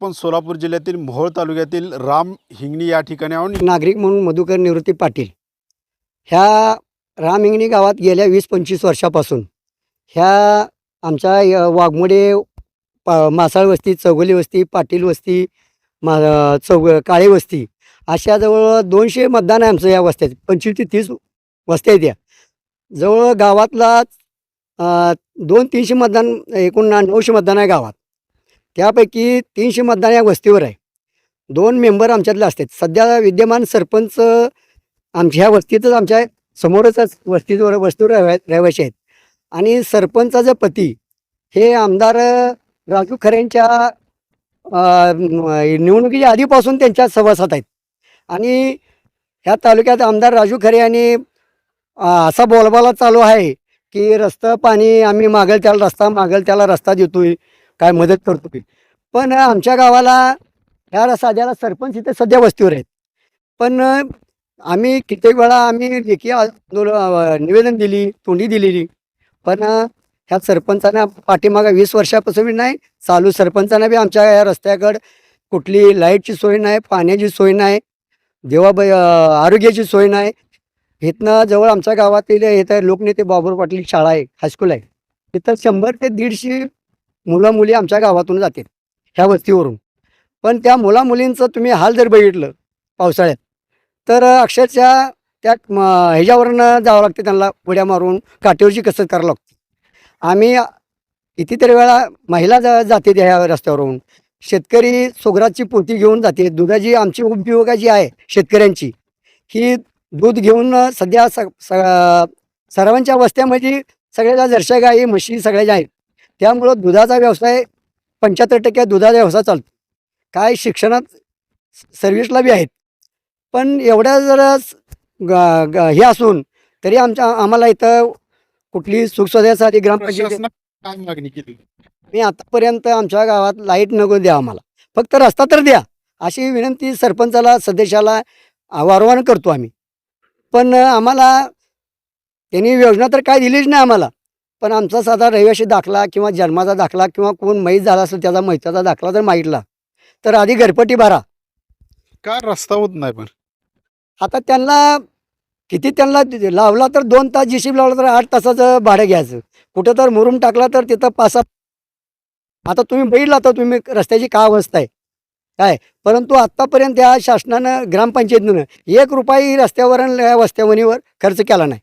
आपण सोलापूर जिल्ह्यातील मोहोळ तालुक्यातील राम हिंगणी या ठिकाणी आहोत. नागरिक म्हणून मधुकर निवृत्ती पाटील. ह्या रामहिंगणी गावात गेल्या वीस पंचवीस वर्षापासून ह्या आमच्या वाघमोडे पा मासाळ वस्ती चौगली वस्ती पाटील वस्ती मा चौग काळे वस्ती अशा जवळ दोनशे मतदान आहे आमचं या वस्त्यात. पंचवीस ते तीस वस्त्या आहेत या. जवळ गावातला दोन तीनशे मतदान एकूण ना- नऊशे मतदान आहे गावात. त्यापैकी तीनशे मतदान या वस्तीवर आहे. दोन मेंबर आमच्यातले असतात. सध्या विद्यमान सरपंच आमच्या ह्या वस्तीतच आमच्या समोरच वस्तीवर वस्तीवर रहिवा रहिवाशी आहेत. आणि सरपंचाचा पती हे आमदार राजू खरेंच्या निवडणुकीच्या आधीपासून त्यांच्या सहवासात आहेत. आणि ह्या तालुक्यात आमदार राजू खरे यांनी असा बोलबाला चालू आहे की रस्ता पाणी आम्ही मागेल त्याला रस्ता मागेल त्याला रस्ता देतोय. काय मदत करतो की. पण आमच्या गावाला ह्या साध्याला सरपंच इथे सध्या वस्तीवर आहेत. पण आम्ही कित्येक वेळा आम्ही लेखी आंदोलन निवेदन दिली तोंडी दिलेली. पण ह्या सरपंचांना पाठीमागं वीस वर्षापासून बी नाही चालू सरपंचांना बी आमच्या या रस्त्याकडं कुठली लाईटची सोय नाही पाण्याची सोय नाही देवाब आरोग्याची सोय नाही. इथनं जवळ आमच्या गावातील इथं लोकनेते बाबूर पाटील शाळा आहे हायस्कूल आहे. तिथं शंभर ते दीडशे मुलं मुली आमच्या गावातून जातात ह्या वस्तीवरून. पण त्या मुला मुलींचं तुम्ही हाल जर बघितलं पावसाळ्यात तर अक्षरशः त्या ह्याच्यावरनं जावं लागते त्यांना उड्या मारून काठीवरची कसरत करावं लागते. आम्ही कितीतरी वेळा महिला जा जाते त्या ह्या रस्त्यावरून. शेतकरी सुगराची पोती घेऊन जाते दुधाची आमची उपयोगा जी आहे शेतकऱ्यांची. ही दूध घेऊन सध्या स स- सर्वांच्या वस्त्यामध्ये सगळ्या जर्शा गाई म्हशी सगळ्या ज्या आहेत. त्यामुळं दुधाचा व्यवसाय पंच्याहत्तर टक्के दुधाचा व्यवसाय चालतो. काय शिक्षणात सर्व्हिसला बी आहेत. पण एवढ्या जर हे असून तरी आमच्या आम्हाला इथं कुठली सुखसोद्यासाठी ग्रामपंचायत मी आतापर्यंत आमच्या गावात लाइट नको द्या आम्हाला. फक्त रस्ता तर द्या. अशी विनंती सरपंचाला सदस्याला वारंवार करतो आम्ही. पण आम्हाला त्यांनी योजना तर काय दिलीच नाही आम्हाला. पण आमचा साधा रहिवाशी दाखला किंवा जन्माचा दाखला किंवा कोण मैत झाला असेल त्याचा मैताचा दाखला जर मागितला तर आधी घरपट्टी भरा. का रस्ता होत नाही पण? आता त्यांना किती त्यांना लावला तर दोन तास जीसीब लावला तर आठ तासाचं भाडं घ्यायचं. कुठं तर मुरुम टाकला तर तिथं पाच आता तुम्ही बघितलं आता तुम्ही रस्त्याची काय अवस्था आहे. काय? परंतु आत्तापर्यंत या शासनानं ग्रामपंचायतीनं एक रुपयाही रस्त्यावर आणि या वस्त्यावणीवर खर्च केला नाही.